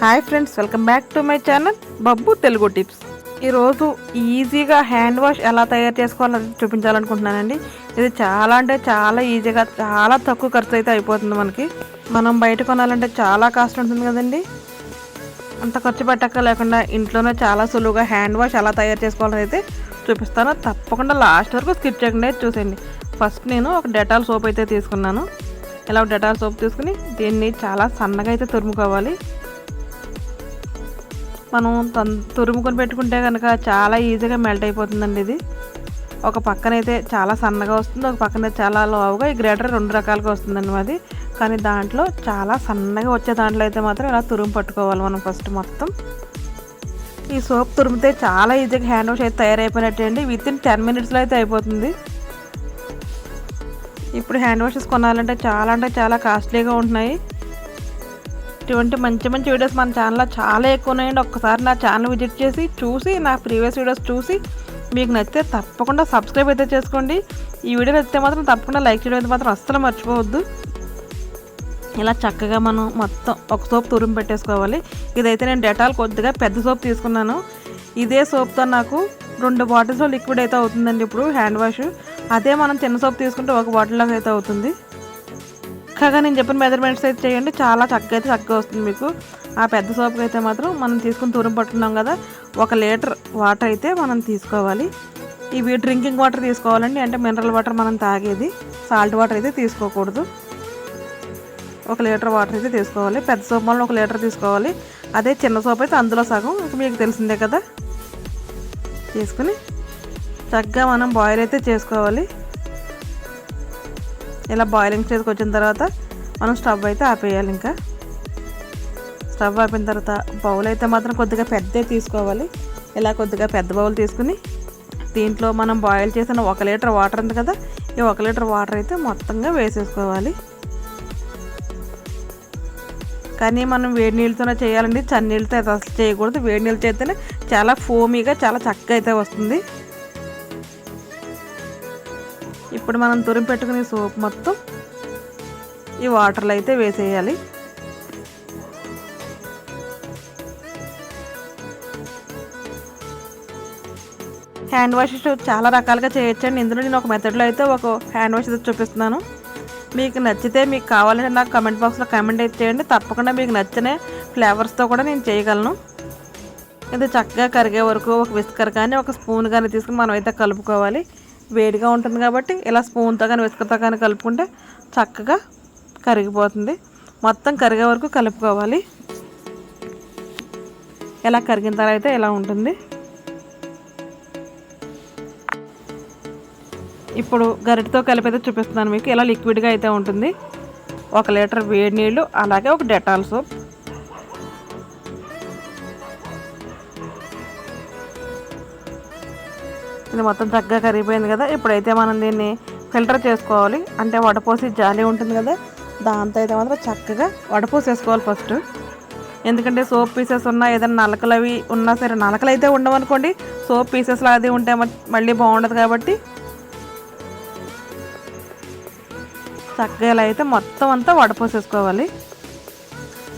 Hi friends welcome back to my channel Babbu Telugu tips. ఈరోజు ఈజీగా hand wash ఎలా తయారు చేసుకోవాలో చూపించాలనుకుంటున్నానండి. ఇది చాలా అంటే చాలా ఈజీగా చాలా తక్కువ ఖర్చు అయితే అయిపోతుంది మనకి. మనం బయట కొనాలంటే చాలా కాస్ట్ ఉంటుంది కదండి. అంత ఖర్చు పెట్టక లేకుండా ఇంట్లోనే చాలా సులువుగా హ్యాండ్ వాష్ ఎలా తయారు చేసుకోవాలని అయితే చూపిస్తాను. తప్పకుండా లాస్ట్ వరకు స్కిప్ చేయకుండా చూసేయండి. ఫస్ట్ నేను ఒక డెటాల్ సోప్ అయితే తీసుకున్నాను. ఇలా ఒక డెటాల్ సోప్ తీసుకుని దీన్ని చాలా సన్నగా అయితే తురుముకోవాలి. మనం తురుముకొని పెట్టుకుంటే కనుక చాలా ఈజీగా మెల్ట్ అయిపోతుందండి ఇది. ఒక పక్కన అయితే చాలా సన్నగా వస్తుంది ఒక పక్కన చాలా లోవుగా ఈ గ్రేటర్ రెండు రకాలుగా వస్తుందండి మాది. కానీ దాంట్లో చాలా సన్నగా వచ్చే దాంట్లో అయితే మాత్రం ఇలా తురుము పట్టుకోవాలి మనం ఫస్ట్ మొత్తం. ఈ సోప్ తురిమితే చాలా ఈజీగా హ్యాండ్ వాష్ అయితే తయారైపోయినట్టే అండి. విత్ ఇన్ టెన్ మినిట్స్లో అయితే అయిపోతుంది. ఇప్పుడు హ్యాండ్ వాషెస్ కొనాలంటే చాలా అంటే చాలా కాస్ట్లీగా ఉంటున్నాయి. ఇటువంటి మంచి మంచి వీడియోస్ మన ఛానల్లో చాలా ఎక్కువ ఉన్నాయండి ఒక్కసారి నా ఛానల్ విజిట్ చేసి చూసి నా ప్రీవియస్ వీడియోస్ చూసి మీకు నచ్చితే తప్పకుండా సబ్స్క్రైబ్ అయితే చేసుకోండి. ఈ వీడియో నచ్చితే మాత్రం తప్పకుండా లైక్ చేయడం అయితే మాత్రం అస్సలు మర్చిపోవద్దు. ఇలా చక్కగా మనం మొత్తం ఒక సోప్ తురుము పెట్టేసుకోవాలి. ఇదైతే నేను డెటాల్ కొద్దిగా పెద్ద సోప్ తీసుకున్నాను. ఇదే సోప్తో నాకు రెండు బాటిల్స్లో లిక్విడ్ అయితే అవుతుందండి ఇప్పుడు హ్యాండ్ వాష్ అదే మనం చిన్న సోప్ తీసుకుంటే ఒక బాటిల్లోకి అయితే అవుతుంది. చక్కగా నేను చెప్పిన మెజర్మెంట్స్ అయితే చేయండి. చాలా చక్క అయితే చక్కగా వస్తుంది మీకు. ఆ పెద్ద సోప్కి అయితే మాత్రం మనం తీసుకుని తురుము పట్టున్నాం కదా ఒక లీటర్ వాటర్ అయితే మనం తీసుకోవాలి. ఇవి డ్రింకింగ్ వాటర్ తీసుకోవాలండి. అంటే మినరల్ వాటర్ మనం తాగేది సాల్ట్ వాటర్ అయితే తీసుకోకూడదు. ఒక లీటర్ వాటర్ అయితే తీసుకోవాలి. పెద్ద సోప్ వల్ల ఒక లీటర్ తీసుకోవాలి. అదే చిన్న సోప్ అయితే అందులో సగం. మీకు తెలిసిందే కదా. తీసుకుని చక్కగా మనం బాయిల్ అయితే చేసుకోవాలి. ఇలా బాయిలింగ్ స్టేజ్కి వచ్చిన తర్వాత మనం స్టవ్ అయితే ఆపేయాలి ఇంకా. స్టవ్ ఆపిన తర్వాత బౌల్ అయితే మాత్రం కొద్దిగా పెద్దే తీసుకోవాలి. ఇలా కొద్దిగా పెద్ద బౌల్ తీసుకుని దీంట్లో మనం బాయిల్ చేసిన ఒక లీటర్ వాటర్ ఉంది కదా ఈ ఒక లీటర్ వాటర్ అయితే మొత్తంగా వేసేసుకోవాలి. కానీ మనం వేడి నీళ్ళతోనే చేయాలండి. చన్నీళ్ళతో అయితే అసలు చేయకూడదు. వేడి నీళ్ళు చేస్తేనే చాలా ఫోమీగా చాలా చక్కగా అయితే వస్తుంది. ఇప్పుడు మనం తురిమి పెట్టుకునే సోప్ మొత్తం ఈ వాటర్లో అయితే వేసేయాలి. హ్యాండ్ వాషెస్ చాలా రకాలుగా చేయొచ్చండి. ఇందులో నేను ఒక మెథడ్లో అయితే ఒక హ్యాండ్ వాష్ చూపిస్తున్నాను. మీకు నచ్చితే మీకు కావాలంటే నాకు కమెంట్ బాక్స్లో కమెంట్ అయితే చేయండి. తప్పకుండా మీకు నచ్చిన ఫ్లేవర్స్తో కూడా నేను చేయగలను. ఇది చక్కగా కరిగే వరకు ఒక విస్కర్ కానీ ఒక స్పూన్ కానీ తీసుకుని మనం అయితే కలుపుకోవాలి. వేడిగా ఉంటుంది కాబట్టి ఇలా స్పూన్తో కానీ విసుకతో కానీ కలుపుకుంటే చక్కగా కరిగిపోతుంది. మొత్తం కరిగే వరకు కలుపుకోవాలి. ఇలా కరిగిన తర్వాత ఇలా ఉంటుంది? ఇప్పుడు గరిటతో కలిపి అయితే చూపిస్తున్నాను మీకు. ఇలా లిక్విడ్గా అయితే ఉంటుంది. ఒక లీటర్ వేడి నీళ్ళు అలాగే ఒక డెటాల్ సోప్. ఇది మొత్తం చక్కగా కరిగిపోయింది కదా. ఇప్పుడైతే మనం దీన్ని ఫిల్టర్ చేసుకోవాలి. అంటే వడపోసి జాలి ఉంటుంది కదా. దాంతో అయితే మాత్రం చక్కగా వడపోసేసుకోవాలి ఫస్ట్. ఎందుకంటే సోప్ పీసెస్ ఉన్నా ఏదైనా నలకలు అవి ఉన్నా సరే నలకలు అయితే ఉండవనుకోండి. సోప్ పీసెస్లో అది ఉంటే మళ్ళీ బాగుండదు కాబట్టి. చక్కగా ఇలా అయితే మొత్తం అంతా వడపోసేసుకోవాలి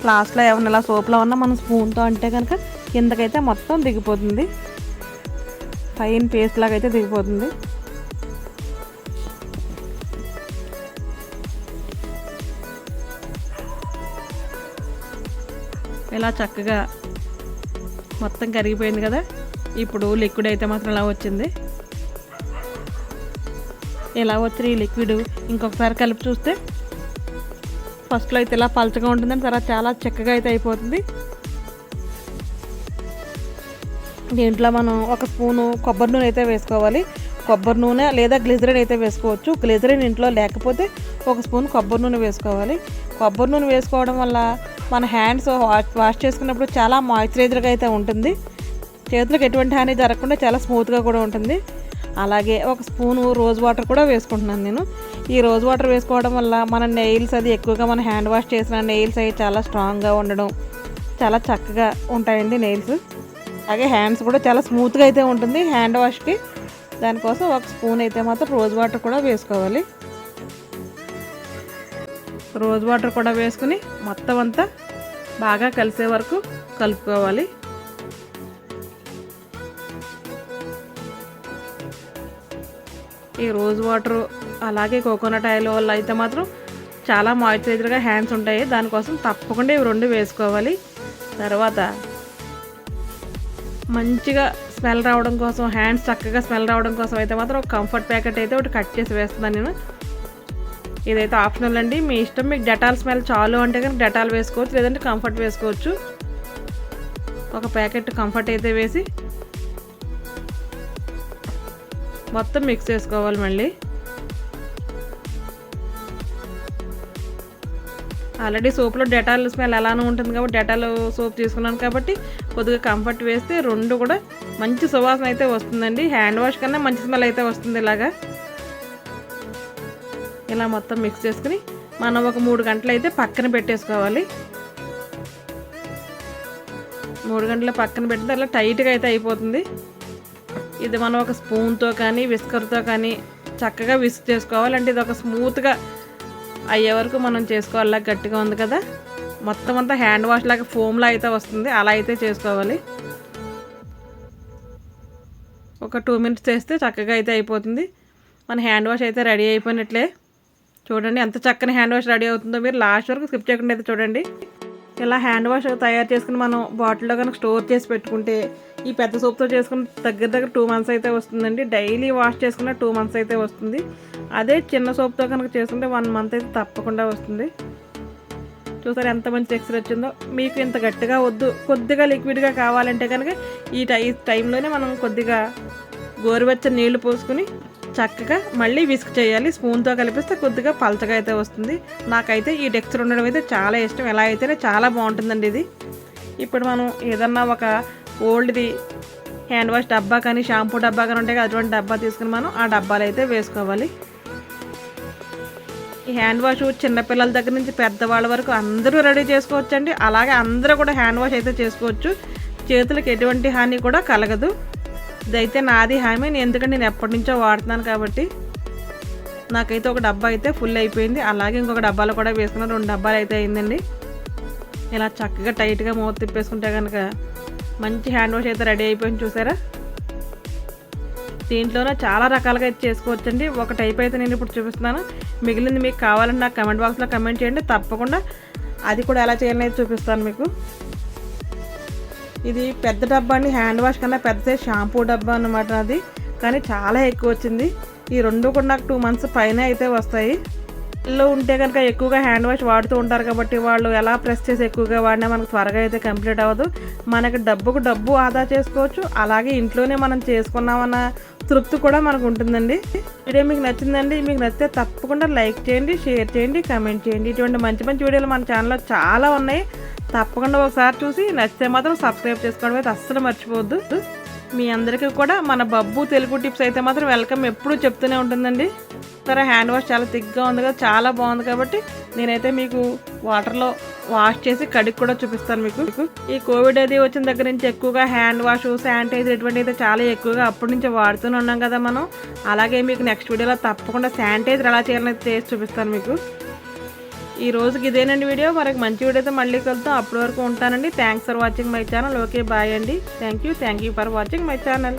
లాస్ట్లో ఏమన్నా ఇలా సోప్లో ఉన్నా మనం స్పూన్తో అంటే కనుక కిందకైతే మొత్తం దిగిపోతుంది. ఫైన్ పేస్ట్ లాగా అయితే దిగిపోతుంది. ఇలా చక్కగా మొత్తం కరిగిపోయింది కదా. ఇప్పుడు లిక్విడ్ అయితే మాత్రం ఇలా వచ్చింది. ఇలా వచ్చిన ఈ లిక్విడ్ ఇంకొకసారి కలిపి చూస్తే ఫస్ట్లో అయితే ఇలా పలచగా ఉంటుందని తర్వాత చాలా చక్కగా అయితే అయిపోతుంది. దీంట్లో మనం ఒక స్పూను కొబ్బరి నూనె అయితే వేసుకోవాలి. కొబ్బరి నూనె లేదా గ్లిజరిన్ అయితే వేసుకోవచ్చు. గ్లిజరిన్ ఇంట్లో లేకపోతే ఒక స్పూన్ కొబ్బరి నూనె వేసుకోవాలి. కొబ్బరి నూనె వేసుకోవడం వల్ల మన హ్యాండ్స్ వాష్ వాష్ చేసుకున్నప్పుడు చాలా మాయిశ్చరైజర్గా అయితే ఉంటుంది. చేతులకు ఎటువంటి హాని జరగకుండా చాలా స్మూత్గా కూడా ఉంటుంది. అలాగే ఒక స్పూను రోజ్ వాటర్ కూడా వేసుకుంటున్నాను నేను. ఈ రోజ్ వాటర్ వేసుకోవడం వల్ల మన నెయిల్స్ అది ఎక్కువగా మన హ్యాండ్ వాష్ చేసిన నెయిల్స్ అవి చాలా స్ట్రాంగ్గా ఉండడం చాలా చక్కగా ఉంటాయండి నెయిల్స్. అలాగే హ్యాండ్స్ కూడా చాలా స్మూత్గా అయితే ఉంటుంది హ్యాండ్ వాష్కి దానికోసం ఒక స్పూన్ అయితే మాత్రం రోజ్ వాటర్ కూడా వేసుకోవాలి. రోజ్ వాటర్ కూడా వేసుకుని మొత్తం అంతా బాగా కలిసే వరకు కలుపుకోవాలి. ఈ రోజ్ వాటర్ అలాగే కోకోనట్ ఆయిల్ వల్ల అయితే మాత్రం చాలా మాయిశ్చరైజర్గా హ్యాండ్స్ ఉంటాయి. దానికోసం తప్పకుండా ఇవి రెండు వేసుకోవాలి. తర్వాత మంచిగా స్మెల్ రావడం కోసం హ్యాండ్స్ చక్కగా స్మెల్ రావడం కోసం అయితే మాత్రం ఒక కంఫర్ట్ ప్యాకెట్ అయితే ఒకటి కట్ చేసి వేస్తున్నాను నేను. ఇదైతే ఆప్షనల్ అండి. మీ ఇష్టం మీకు డెటాల్ స్మెల్ చాలు అంటే కనుక డెటాల్ వేసుకోవచ్చు లేదంటే కంఫర్ట్ వేసుకోవచ్చు. ఒక ప్యాకెట్ కంఫర్ట్ అయితే వేసి మొత్తం మిక్స్ చేసుకోవాలి మళ్ళీ. ఆల్రెడీ సోప్లో డెటాల్ స్మెల్ ఎలానో ఉంటుంది కాబట్టి డెటాల్ సోప్ తీసుకున్నాను కాబట్టి కొద్దిగా కంఫర్ట్ వేస్తే రెండు కూడా మంచి సువాసన అయితే వస్తుందండి. హ్యాండ్ వాష్ కన్నా మంచి స్మెల్ అయితే వస్తుంది ఇలాగా. ఇలా మొత్తం మిక్స్ చేసుకుని మనం ఒక మూడు గంటలు అయితే పక్కన పెట్టేసుకోవాలి. మూడు గంటల పక్కన పెడితే అలా టైట్గా అయితే అయిపోతుంది. ఇది మనం ఒక స్పూన్తో కానీ విస్కర్తో కానీ చక్కగా విస్క్ చేసుకోవాలి. అంటే ఇది ఒక స్మూత్గా అయ్యే వరకు మనం చేసుకోవాలి. గట్టిగా ఉంది కదా. మొత్తం అంతా హ్యాండ్ వాష్ లాగా ఫోమ్లా అయితే వస్తుంది. అలా అయితే చేసుకోవాలి. ఒక టూ మినిట్స్ చేస్తే చక్కగా అయితే అయిపోతుంది. మన హ్యాండ్ వాష్ అయితే రెడీ అయిపోయినట్లే. చూడండి ఎంత చక్కని హ్యాండ్ వాష్ రెడీ అవుతుందో మీరు లాస్ట్ వరకు స్కిప్ చేయకుండా అయితే చూడండి. ఇలా హ్యాండ్ వాష్ తయారు చేసుకుని మనం బాటిల్లో కనుక స్టోర్ చేసి పెట్టుకుంటే ఈ పెద్ద సోప్తో చేసుకుని దగ్గర దగ్గర టూ మంత్స్ అయితే వస్తుందండి. డైలీ వాష్ చేసుకున్న టూ మంత్స్ అయితే వస్తుంది. అదే చిన్న సోప్తో కనుక చేసుకుంటే వన్ మంత్ అయితే తప్పకుండా వస్తుంది. చూసారు ఎంత మంచి టెక్స్చర్ వచ్చిందో. మీకు ఇంత గట్టిగా వద్దు. కొద్దిగా లిక్విడ్గా కావాలంటే కనుక ఈ టై టైంలోనే మనం కొద్దిగా గోరువెచ్చని నీళ్ళు పోసుకుని చక్కగా మళ్ళీ విసుగు చేయాలి. స్పూన్తో కలిపిస్తే కొద్దిగా పలచగా అయితే వస్తుంది. నాకైతే ఈ టెక్స్చర్ ఉండడం అయితే చాలా ఇష్టం. ఎలా అయితేనే చాలా బాగుంటుందండి ఇది. ఇప్పుడు మనం ఏదన్నా ఒక ఓల్డ్ది హ్యాండ్ వాష్ డబ్బా కానీ షాంపూ డబ్బా కానీ ఉంటాయి అటువంటి డబ్బా తీసుకుని మనం ఆ డబ్బాలు అయితే వేసుకోవాలి. ఈ హ్యాండ్ వాష్ చిన్నపిల్లల దగ్గర నుంచి పెద్దవాళ్ళ వరకు అందరూ రెడీ చేసుకోవచ్చండి. అలాగే అందరూ కూడా హ్యాండ్ వాష్ అయితే చేసుకోవచ్చు. చేతులకు ఎటువంటి హాని కూడా కలగదు. ఇదైతే నాది హామీ. నేను ఎందుకంటే నేను ఎప్పటి నుంచో వాడుతున్నాను కాబట్టి నాకైతే ఒక డబ్బా అయితే ఫుల్ అయిపోయింది. అలాగే ఇంకొక డబ్బాలో కూడా వేసుకున్నాను రెండు డబ్బాలు అయితే అయిందండి. ఇలా చక్కగా టైట్గా మూత తిప్పేసుకుంటే కనుక మంచి హ్యాండ్ వాష్ అయితే రెడీ అయిపోయింది చూసారా? దీంట్లోనే చాలా రకాలుగా అయితే చేసుకోవచ్చండి. ఒక టైప్ అయితే నేను ఇప్పుడు చూపిస్తున్నాను. మిగిలింది మీకు కావాలని నాకు కమెంట్ బాక్స్లో కమెంట్ చేయండి. తప్పకుండా అది కూడా ఎలా చేయాలనేది చూపిస్తాను మీకు. ఇది పెద్ద డబ్బా అండి. హ్యాండ్ వాష్ కన్నా పెద్ద షాంపూ డబ్బా అనమాట అది. కానీ చాలా ఎక్కువ వచ్చింది. ఈ రెండు కూడా నాకు టూ మంత్స్ పైన అయితే వస్తాయి. లో ఉంటే కనుక ఎక్కువగా హ్యాండ్ వాష్ వాడుతూ ఉంటారు కాబట్టి వాళ్ళు ఎలా ప్రెస్ చేసి ఎక్కువగా వాడినా మనకు త్వరగా అయితే కంప్లీట్ అవ్వదు. మనకి డబ్బుకు డబ్బు ఆదా చేసుకోవచ్చు. అలాగే ఇంట్లోనే మనం చేసుకున్నామన్న తృప్తి కూడా మనకు ఉంటుందండి. వీడియో మీకు నచ్చిందండి. మీకు నచ్చితే తప్పకుండా లైక్ చేయండి షేర్ చేయండి కమెంట్ చేయండి. ఇటువంటి మంచి మంచి వీడియోలు మన ఛానల్లో చాలా ఉన్నాయి. తప్పకుండా ఒకసారి చూసి నచ్చితే మాత్రం సబ్స్క్రైబ్ చేసుకోవడం అయితే అస్సలు మర్చిపోవద్దు. మీ అందరికీ కూడా మన బబ్బు తెలుగు టిప్స్ అయితే మాత్రం వెల్కమ్ ఎప్పుడూ చెప్తూనే ఉంటుందండి. చూస్తారా? హ్యాండ్ వాష్ చాలా థిక్గా ఉంది కదా చాలా బాగుంది కాబట్టి నేనైతే మీకు వాటర్లో వాష్ చేసి కడిగి కూడా చూపిస్తాను మీకు. మీకు ఈ కోవిడ్ అది వచ్చిన దగ్గర నుంచి ఎక్కువగా హ్యాండ్ వాష్ శానిటైజర్ ఇటువంటి అయితే చాలా ఎక్కువగా అప్పటి నుంచి వాడుతూనే ఉన్నాం కదా మనం. అలాగే మీకు నెక్స్ట్ వీడియోలో తప్పకుండా శానిటైజర్ ఎలా చేయాలని చేసి చూపిస్తాను మీకు. ఈ రోజుకి ఇదేనండి వీడియో మనకి మంచి వీడియో అయితే మళ్ళీ కలుద్దాం. అప్పటి వరకు ఉంటానండి. Thanks for watching my channel okay bye అండి. Thank you thank you for watching my channel